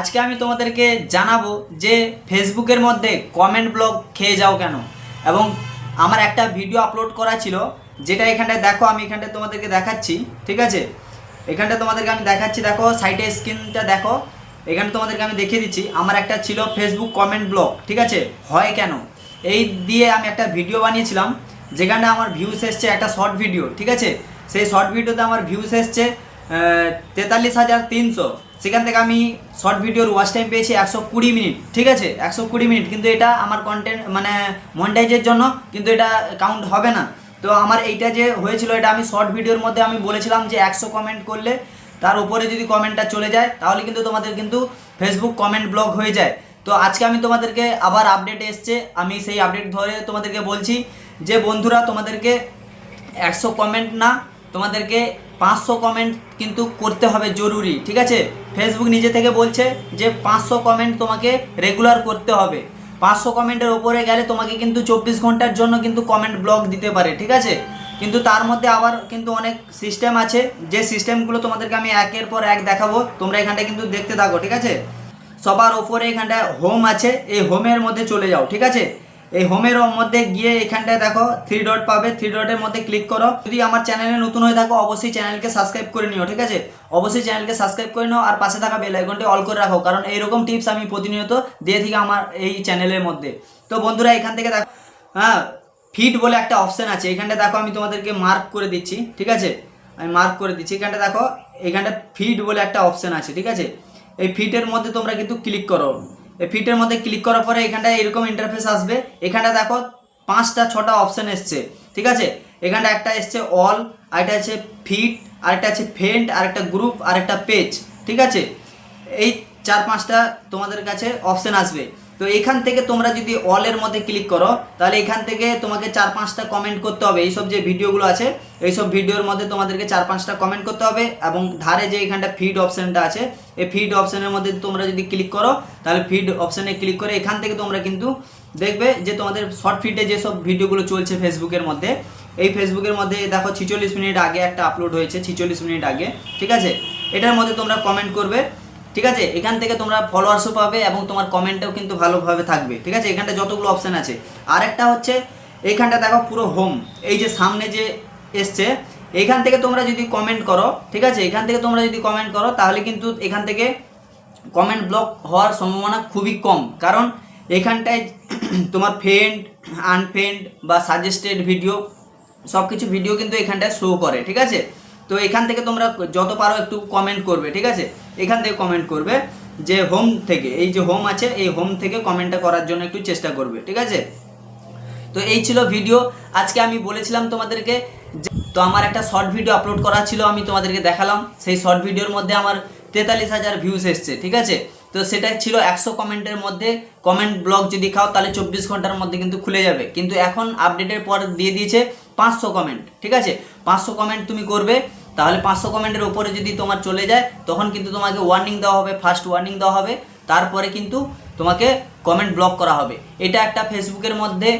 আজকে আমি তোমাদেরকে জানাব যে ফেসবুকের মধ্যে কমেন্ট ব্লক খেয়ে যাও কেন? এবং আমার একটা ভিডিও আপলোড করা ছিল, যেটা এখানটায় দেখো, আমি এখানটায় তোমাদেরকে দেখাচ্ছি, ঠিক আছে? এখানটা তোমাদেরকে আমি দেখাচ্ছি, দেখো সাইটে স্ক্রিনটা দেখো। এখানে তোমাদেরকে আমি দেখিয়ে দিচ্ছি, আমার একটা ছিল ফেসবুক কমেন্ট ব্লক ঠিক আছে? হয় কেন? এই দিয়ে আমি একটা ভিডিও বানিয়েছিলাম, যেখানে আমার ভিউস এসছে একটা শর্ট ভিডিও ঠিক আছে? সেই শর্ট ভিডিওতে আমার ভিউস এসছে তেতাল্লিশ হাজার তিনশো। সেখান থেকে আমি শর্ট ভিডিওর ওয়াচ টাইম পেয়েছি একশো কুড়ি মিনিট ঠিক আছে? একশো কুড়ি মিনিট কিন্তু এটা আমার কন্টেন্ট মানে মনিটাইজের জন্য, কিন্তু এটা কাউন্ট হবে না। তো আমার এইটা যে হয়েছিল, এটা আমি শর্ট ভিডিওর মধ্যে আমি বলেছিলাম যে একশো কমেন্ট করলে তার উপরে যদি কমেন্টটা চলে যায়, তাহলে কিন্তু তোমাদের কিন্তু ফেসবুক কমেন্ট ব্লক হয়ে যায়। তো আজকে আমি তোমাদেরকে আবার আপডেট এসছে। আমি সেই আপডেট ধরে তোমাদেরকে বলছি যে বন্ধুরা, তোমাদেরকে একশো কমেন্ট না, তোমাদেরকে পাঁচশো কমেন্ট কিন্তু করতে হবে জরুরি, ঠিক আছে? ফেসবুক নিজে থেকে বলছে যে পাঁচশো কমেন্ট তোমাকে রেগুলার করতে হবে। পাঁচশো কমেন্টের ওপরে গেলে তোমাকে কিন্তু চব্বিশ ঘণ্টার জন্য কিন্তু কমেন্ট ব্লক দিতে পারে, ঠিক আছে? কিন্তু তার মধ্যে আবার কিন্তু অনেক সিস্টেম আছে, যে সিস্টেমগুলো তোমাদেরকে আমি একের পর এক দেখাবো, তোমরা এখানটা কিন্তু দেখতে থাকো, ঠিক আছে? সবার ওপরে এখানটায় হোম আছে, এই হোমের মধ্যে চলে যাও, ঠিক আছে? এই হোমের মধ্যে গিয়ে এখানটায় দেখো থ্রি ডট পাবে থ্রি ডটের মধ্যে ক্লিক করো। যদি আমার চ্যানেলে নতুন হয়ে থাকো, অবশ্যই চ্যানেলকে সাবস্ক্রাইব করে নিও, ঠিক আছে? অবশ্যই চ্যানেলকে সাবস্ক্রাইব করে নিও আর পাশে থাকা বেল আইকনটি অল করে রাখো, কারণ এইরকম টিপস আমি প্রতিনিয়ত দিয়ে থাকি আমার এই চ্যানেলের মধ্যে। তো বন্ধুরা, এখান থেকে দেখো হ্যাঁ ফিট বলে একটা অপশন আছে। এখানটা দেখো, আমি তোমাদেরকে মার্ক করে দিচ্ছি, ঠিক আছে? আমি মার্ক করে দিচ্ছি। এখানটা দেখো এখানটা ফিট বলে একটা অপশন আছে, ঠিক আছে? এই ফিটের মধ্যে তোমরা কিন্তু ক্লিক করো। ফিটের মধ্যে ক্লিক করার পরে এখানটা এরকম ইন্টারফেস আসবে। এখানটা দেখো পাঁচটা, ছটা অপশান এসছে, ঠিক আছে? এখানটা একটা এসছে অল আরেকটা আছে ফিট আরেকটা আছে ফেন্ট আরেকটা গ্রুপ আরেকটা পেজ ঠিক আছে? এই চার, পাঁচটা তোমাদের কাছে অপশান আসবে। তো এখান থেকে তোমরা যদি অলের মধ্যে ক্লিক করো, তাহলে এখান থেকে তোমাকে চার পাঁচটা কমেন্ট করতে হবে। এইসব যে ভিডিওগুলো আছে, এইসব ভিডিওর মধ্যে তোমাদেরকে চার পাঁচটা কমেন্ট করতে হবে এবং ধারে যে এখানটা ফিড অপশানটা আছে, এই ফিড অপশানের মধ্যে তোমরা যদি ক্লিক করো, তাহলে ফিড অপশানে ক্লিক করে এখান থেকে তোমরা কিন্তু দেখবে যে তোমাদের শর্ট ফিডে যেসব ভিডিওগুলো চলছে ফেসবুকের মধ্যে, এই ফেসবুকের মধ্যে দেখো ছিচল্লিশ মিনিট আগে একটা আপলোড হয়েছে, ছিচল্লিশ মিনিট আগে, ঠিক আছে? এটার মধ্যে তোমরা কমেন্ট করবে। ঠিক আছে? এখান থেকে তোমরা ফলোয়ার্সও পাবে এবং তোমার কমেন্টও কিন্তু ভালোভাবে থাকবে। ঠিক আছে? এখানটা যতগুলো অপশান আছে। আর একটা হচ্ছে এইখানটা দেখো পুরো হোম এই যে সামনে যে এসছে, এখান থেকে তোমরা যদি কমেন্ট করো, ঠিক আছে? এখান থেকে তোমরা যদি কমেন্ট করো, তাহলে কিন্তু এখান থেকে কমেন্ট ব্লক হওয়ার সম্ভাবনা খুবই কম। কারণ এখানটায় তোমার ফ্রেন্ড আনফ্রেন্ড বা সাজেস্টেড ভিডিও সব কিছু ভিডিও কিন্তু এখানটায় শো করে। ঠিক আছে? তো এখান থেকে তোমরা যত পারো একটু কমেন্ট করবে, ঠিক আছে? এখান থেকে কমেন্ট করবে যে হোম থেকে, এই যে হোম আছে, এই হোম থেকে কমেন্টটা করার জন্য একটু চেষ্টা করবে, ঠিক আছে? তো এই ছিল ভিডিও আজকে আমি বলেছিলাম তোমাদেরকে তো আমার একটা শর্ট ভিডিও আপলোড করা ছিল, আমি তোমাদেরকে দেখালাম। সেই শর্ট ভিডিওর মধ্যে আমার তেতাল্লিশ হাজার ভিউস এসছে, ঠিক আছে? তো সেটা ছিল একশো কমেন্টের মধ্যে। কমেন্ট ব্লগ যদি খাও, তাহলে চব্বিশ ঘণ্টার মধ্যে কিন্তু খুলে যাবে। কিন্তু এখন আপডেটের পর দিয়ে দিয়েছে পাঁচশো কমেন্ট ঠিক আছে? পাঁচশো কমেন্ট তুমি করবে। তাহলে পাঁচশো কমেন্টের ওপরে যদি তোমার চলে যায়, তখন কিন্তু তোমাকে ওয়ার্নিং দেওয়া হবে ফার্স্ট ওয়ার্নিং দেওয়া হবে, তারপরে কিন্তু তোমাকে কমেন্ট ব্লক করা হবে। এটা একটা ফেসবুকের মধ্যে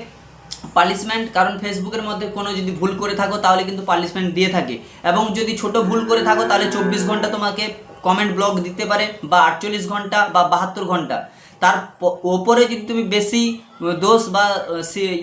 পানিশমেন্ট কারণ ফেসবুকের মধ্যে কোনো যদি ভুল করে থাকো, তাহলে কিন্তু পানিশমেন্ট দিয়ে থাকে। এবং যদি ছোট ভুল করে থাকো, তাহলে চব্বিশ ঘণ্টা তোমাকে কমেন্ট ব্লক দিতে পারে, বা আটচল্লিশ ঘণ্টা, বা বাহাত্তর ঘণ্টা। তার ওপরে যদি তুমি বেশি দোষ বা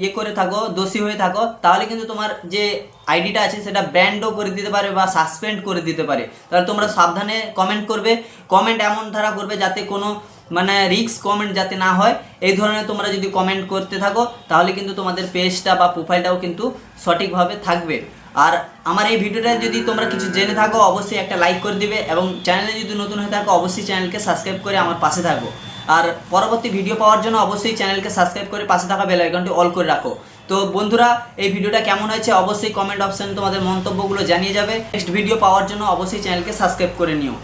ইয়ে করে থাকো, দোষী হয়ে থাকো, তাহলে কিন্তু তোমার যে আইডিটা আছে সেটা ব্যান্ডও করে দিতে পারে বা সাসপেন্ড করে দিতে পারে। তাহলে তোমরা সাবধানে কমেন্ট করবে। কমেন্ট এমন ধারা করবে যাতে কোনো মানে রিক্স কমেন্ট যাতে না হয়। এই ধরনের তোমরা যদি কমেন্ট করতে থাকো, তাহলে কিন্তু তোমাদের পেজটা বা প্রোফাইলটাও কিন্তু সঠিকভাবে থাকবে। আর আমার এই ভিডিওটা যদি তোমরা কিছু জেনে থাকো, অবশ্যই একটা লাইক করে দিবে এবং চ্যানেলে যদি নতুন হয়ে থাকো, অবশ্যই চ্যানেলকে সাবস্ক্রাইব করে আমার পাশে থাকো। আর পরবর্তী ভিডিও পাওয়ার জন্য অবশ্যই চ্যানেলকে সাবস্ক্রাইব করে পাশে থাকা বেল আইকনটি অল করে রাখো। তো বন্ধুরা, এই ভিডিওটা কেমন হয়েছে অবশ্যই কমেন্ট অপশানে তোমাদের মন্তব্যগুলো জানিয়ে যাবে। নেক্সট ভিডিও পাওয়ার জন্য অবশ্যই চ্যানেলকে সাবস্ক্রাইব করে নিও।